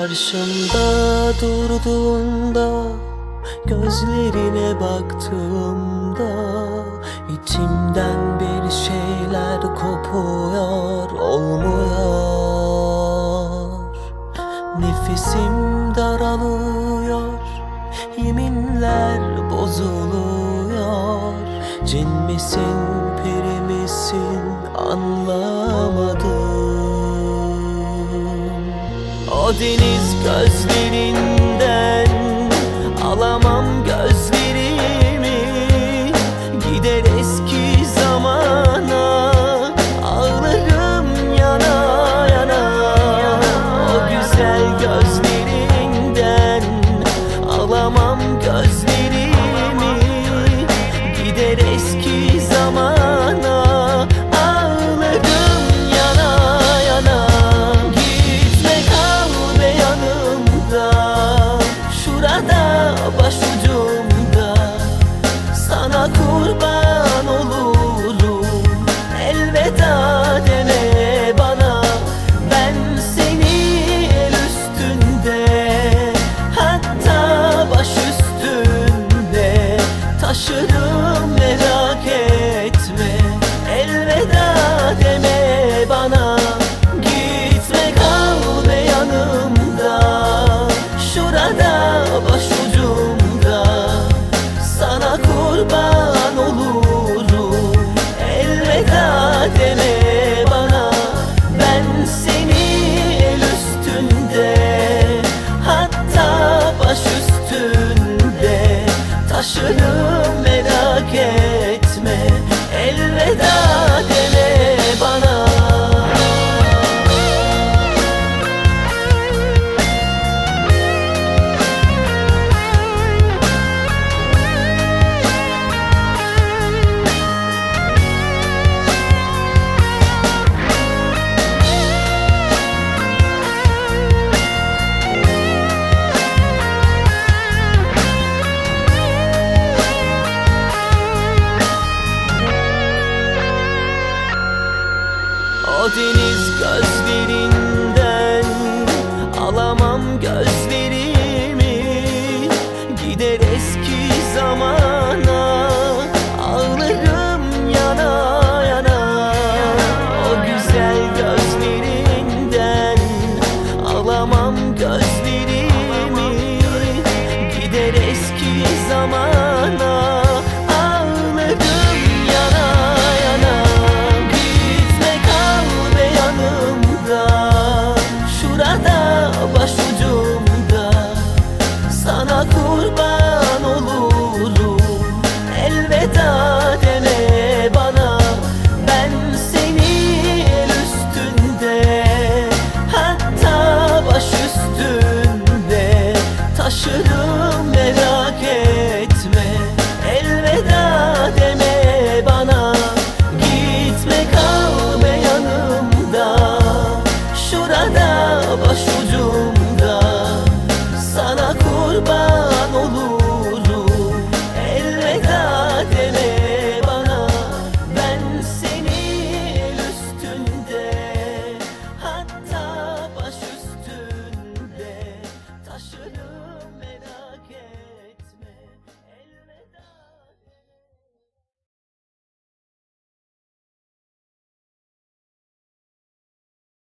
Karşımda durduğunda Gözlerine baktığımda içimden bir şeyler kopuyor Olmuyor. Nefesim daralıyor Yeminler bozuluyor. Cin misin peri misin anlar deniz gözlerin goodbye. floating